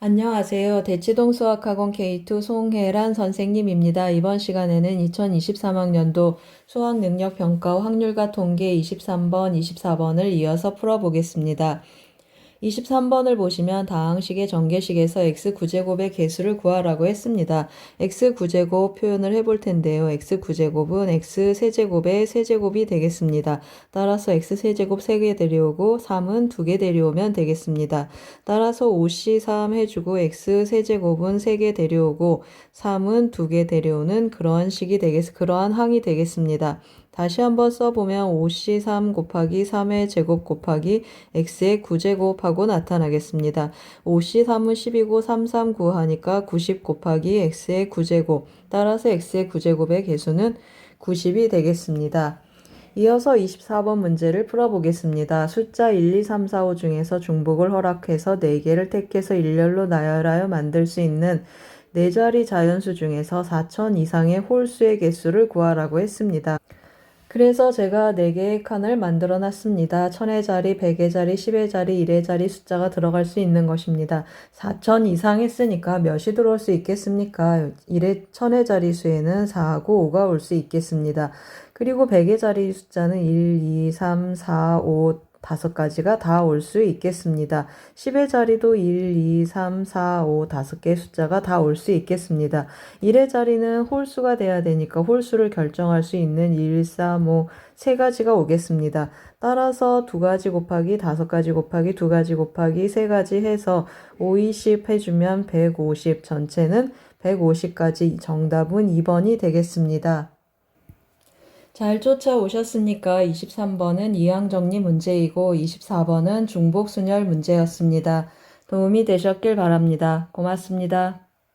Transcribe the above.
안녕하세요. 대치동 수학학원 K2 송혜란 선생님입니다. 이번 시간에는 2023학년도 수학능력평가 확률과 통계 23번, 24번을 이어서 풀어보겠습니다. 23번을 보시면 다항식의 전개식에서 x9제곱의 개수를 구하라고 했습니다. x9제곱 표현을 해볼 텐데요. x9제곱은 x세제곱의 세제곱이 되겠습니다. 따라서 x세제곱 3개 데려오고 3은 2개 데려오면 되겠습니다. 따라서 5C3 해주고 x세제곱은 3개 데려오고 3은 2개 데려오는 그러한 식이 되겠, 그러한 항이 되겠습니다. 다시 한번 써보면 5C3 곱하기 3의 제곱 곱하기 x의 9제곱하고 나타나겠습니다. 5C3은 10이고 3, 3, 9 하니까 90 곱하기 x의 9제곱 따라서 x의 9제곱의 개수는 90이 되겠습니다. 이어서 24번 문제를 풀어보겠습니다. 숫자 1, 2, 3, 4, 5 중에서 중복을 허락해서 4개를 택해서 일렬로 나열하여 만들 수 있는 4자리 자연수 중에서 4천 이상의 홀수의 개수를 구하라고 했습니다. 그래서 제가 4개의 칸을 만들어 놨습니다. 1000의 자리, 100의 자리, 10의 자리, 1의 자리 숫자가 들어갈 수 있는 것입니다. 4000 이상 했으니까 몇이 들어올 수 있겠습니까? 1의 1000의 자리 수에는 4하고 5가 올 수 있겠습니다. 그리고 100의 자리 숫자는 1, 2, 3, 4, 5, 다섯 가지가 다 올 수 있겠습니다. 10의 자리도 1, 2, 3, 4, 5, 다섯 개의 숫자가 다 올 수 있겠습니다. 1의 자리는 홀수가 돼야 되니까 홀수를 결정할 수 있는 1, 3, 5, 세 가지가 오겠습니다. 따라서 두 가지 곱하기 다섯 가지 곱하기 두 가지 곱하기 세 가지 해서 5, 20 해주면 150 전체는 150까지 정답은 2번이 되겠습니다. 잘 쫓아오셨습니까? 23번은 이항정리 문제이고 24번은 중복순열 문제였습니다. 도움이 되셨길 바랍니다. 고맙습니다.